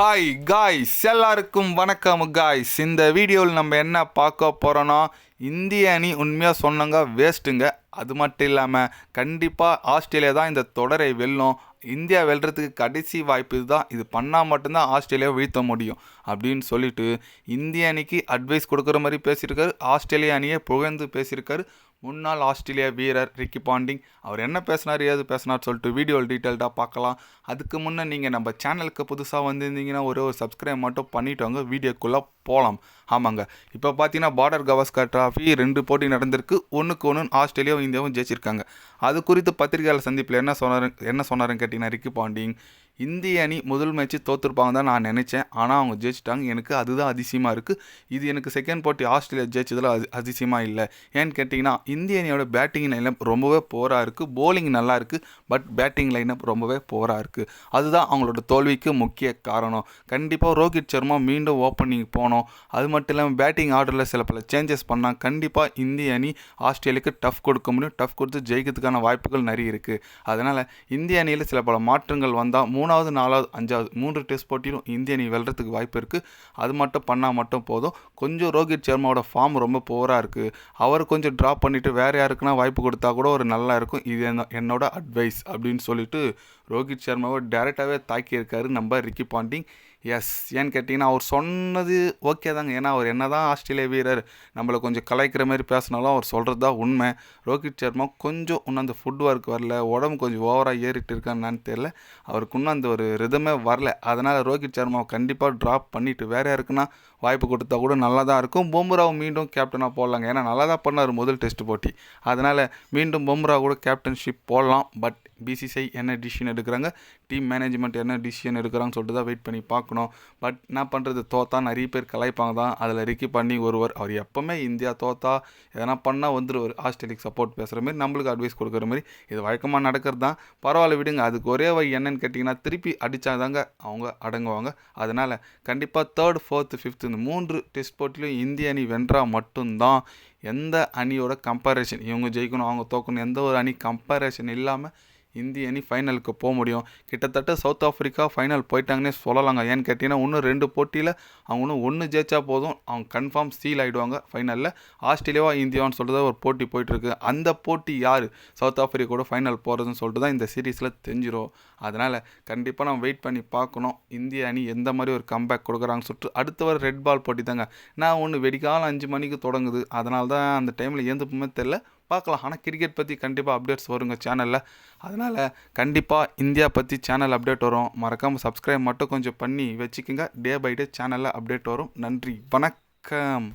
Hi guys எல்லாருக்கும் வணக்கம் guys இந்த வீடியோவில் நம்ம என்ன பார்க்க போகிறோன்னா இந்திய அணி உண்மையாக சொன்னாங்க வேஸ்ட்டுங்க அது மட்டும் இல்லாமல் கண்டிப்பாக ஆஸ்திரேலியா தான் இந்த தொடரை வெல்லும். இந்தியா வெல்றதுக்கு கடைசி வாய்ப்பு இதுதான். இது பண்ணால் மட்டும்தான் ஆஸ்திரேலியா வீழ்த்த முடியும். அப்படின்னு சொல்லிட்டு இந்திய அணிக்கு அட்வைஸ் கொடுக்குற மாதிரி பேசியிருக்காரு. ஆஸ்திரேலியா அணியை புகழ்ந்து பேசியிருக்காரு. முன்னாள் ஆஸ்திரேலியா வீரர் ரிக்கி பாண்டிங். அவர் என்ன பேசினார் ஏது பேசினார் சொல்லிட்டு வீடியோ டீட்டெயில்டாக பார்க்கலாம். அதுக்கு முன்னே நீங்கள் நம்ம சேனலுக்கு புதுசாக வந்திருந்தீங்கன்னா ஒரு ஒரு சப்ஸ்கிரைப் மட்டும் பண்ணிவிட்டு வாங்க வீடியோக்குள்ளே போகலாம் ஆமாங்க. இப்போ பார்த்தீங்கன்னா பார்டர் கவாஸ்கர் ட்ராஃபி ரெண்டு போட்டி நடந்திருக்கு. ஒன்றுக்கு ஒன்று ஆஸ்திரேலியாவும் இந்தியாவும் ஜெயிச்சிருக்காங்க. அது குறித்து பத்திரிகையாளர் சந்திப்பில் என்ன சொன்னார் என்ன சொன்னாருன்னு கேட்டிங்கன்னா ரிக்கி பாண்டிங் இந்திய அணி முதல் மேட்ச்சு தோற்றுருப்பாங்க தான் நான் நினச்சேன். ஆனால் அவங்க ஜெயிச்சிட்டாங்க. எனக்கு அதுதான் அதிசயமாக இருக்குது இது எனக்கு செகண்ட் போட்டி ஆஸ்திரேலியா ஜெயிச்சதில் அது அதிசயமாக இல்லை. ஏன்னு கேட்டிங்கன்னா இந்திய அணியோட பேட்டிங் லைனப் ரொம்பவே போராக இருக்குது போலிங் நல்லா இருக்குது பட் பேட்டிங் லைனப் ரொம்பவே போராக இருக்குது அதுதான் அவங்களோட தோல்விக்கு முக்கிய காரணம். கண்டிப்பாக ரோஹித் சர்மா மீண்டும் ஓப்பனிங் போனோம் அது மட்டும் இல்லாமல் பேட்டிங் ஆர்டரில் சில பல சேஞ்சஸ் பண்ணால் கண்டிப்பாக இந்திய அணி ஆஸ்திரேலியாவுக்கு டஃப் கொடுக்க முடியும். டஃப் கொடுத்து ஜெயிக்கிறதுக்கான வாய்ப்புகள் நிறைய இருக்குது அதனால் இந்திய அணியில் சில பல மாற்றங்கள் வந்தால் மூணாவது நாலாவது அஞ்சாவது மூன்று டெஸ்ட் போட்டியிலும் இந்திய அணி வெல்றதுக்கு வாய்ப்பு இருக்குது அது மட்டும் பண்ணால் மட்டும் போதும். கொஞ்சம் ரோஹித் சர்மாவோட ஃபார்ம் ரொம்ப போராக இருக்குது அவர் கொஞ்சம் ட்ராப் பண்ணிவிட்டு வேறு யாருக்குன்னா வாய்ப்பு கொடுத்தா கூட ஒரு நல்லா இருக்கும். இது என்னோட அட்வைஸ் அப்படின்னு சொல்லிட்டு ரோஹித் சர்மாவை டேரெக்டாகவே தாக்கியிருக்காரு நம்ம ரிக்கி பாண்டிங். எஸ் ஏன்னு கேட்டிங்கன்னா அவர் சொன்னது ஓகே தாங்க. ஏன்னா அவர் என்ன தான் ஆஸ்திரேலிய வீரர் நம்மளை கொஞ்சம் கலாய்க்கிற மாதிரி பேசினாலும் அவர் சொல்கிறது தான் உண்மை. ரோஹித் சர்மா கொஞ்சம் இன்னும் அந்த ஃபுட் ஒர்க் வரல உடம்பு கொஞ்சம் ஓவராக ஏறிட்டு இருக்கான்னு தெரில அவருக்கு இன்னும் அந்த ஒரு ரிதமே வரல. அதனால் ரோஹித் சர்மாவை கண்டிப்பாக ட்ராப் பண்ணிவிட்டு வேறு யாருக்குன்னா வாய்ப்பு கொடுத்தா கூட நல்லா தான் இருக்கும். பொம்ராவை மீண்டும் கேப்டனாக போடலாங்க. ஏன்னா நல்லா தான் பண்ணார் முதல் டெஸ்ட் போட்டி. அதனால் மீண்டும் பொம்ரா கூட கேப்டன்ஷிப் போடலாம். பட் பிசிசிஐ என்ன டிசிஷன் எடுக்கிறாங்க? டீம் மேனேஜ்மெண்ட் என்ன டிசிஷன் எடுக்கிறாங்கன்னு சொல்லிட்டு தான் வெயிட் பண்ணி பார்க்கணும். பட் என்ன பண்ணுறது தோத்தா நிறைய பேர் கலாய்ப்பாங்க தான். அதில் ரிக்கி பண்ணி ஒருவர் அவர் எப்போவுமே இந்தியா தோத்தா எதனா பண்ணால் வந்துருவார். ஆஸ்திரேலியாக்கு சப்போர்ட் பேசுகிற மாதிரி நம்மளுக்கு அட்வைஸ் கொடுக்குற மாதிரி இது வழக்கமாக நடக்கிறது தான். பரவாயில்ல விடுங்க. அதுக்கு ஒரே வழி என்னன்னு கேட்டிங்கன்னா திருப்பி அடித்தாதாங்க அவங்க அடங்குவாங்க. அதனால் கண்டிப்பாக தேர்ட் ஃபோர்த்து ஃபிஃப்த்து இந்த மூன்று டெஸ்ட் போட்டிலையும் இந்திய அணி வென்றால் மட்டும்தான். எந்த அணியோட கம்பேரிஷன் இவங்க ஜெயிக்கணும் அவங்க தோக்கணும் எந்த ஒரு அணி கம்பேரிஷன் இல்லாமல் இந்திய அணி ஃபைனலுக்கு போக முடியும். கிட்டத்தட்ட சவுத் ஆஃப்ரிக்கா ஃபைனல் போயிட்டாங்கன்னே சொல்லலாங்க. ஏன்னு கேட்டிங்கன்னா இன்னும் ரெண்டு போட்டியில் அவங்க இன்னும் ஒன்று ஜெயிச்சா போதும். அவங்க கன்ஃபார்ம் சீல் ஆகிடுவாங்க ஃபைனலில் ஆஸ்திரேலியாவா இந்தியாவான்னு சொல்லிட்டு ஒரு போட்டி போயிட்டுருக்கு. அந்த போட்டி யார்? சவுத் ஆஃப்ரிக்கா கூட ஃபைனல் போகிறதுன்னு சொல்லிட்டு தான் இந்த சீரீஸில் தெரிஞ்சிடும் அதனால் கண்டிப்பாக நம்ம வெயிட் பண்ணி பார்க்கணும். இந்திய அணி எந்த மாதிரி ஒரு கம்பேக் கொடுக்குறாங்கன்னு சொல்லிட்டு அடுத்த வர ரெட் பால் போட்டி தாங்க நான் ஒன்று வெடிக்காலம் அஞ்சு மணிக்கு தொடங்குது. அதனால தான் அந்த டைமில் எந்த தெரில பார்க்கலாம். ஆனால் கிரிக்கெட் பற்றி கண்டிப்பாக அப்டேட்ஸ் வருங்க சேனலில் அதனால் கண்டிப்பாக இந்தியா பற்றி சேனல் அப்டேட் வரும். மறக்காமல் சப்ஸ்கிரைப் மட்டும் கொஞ்சம் பண்ணி வச்சுக்கோங்க. டே பை டே சேனலில் அப்டேட் வரும். நன்றி. வணக்கம்.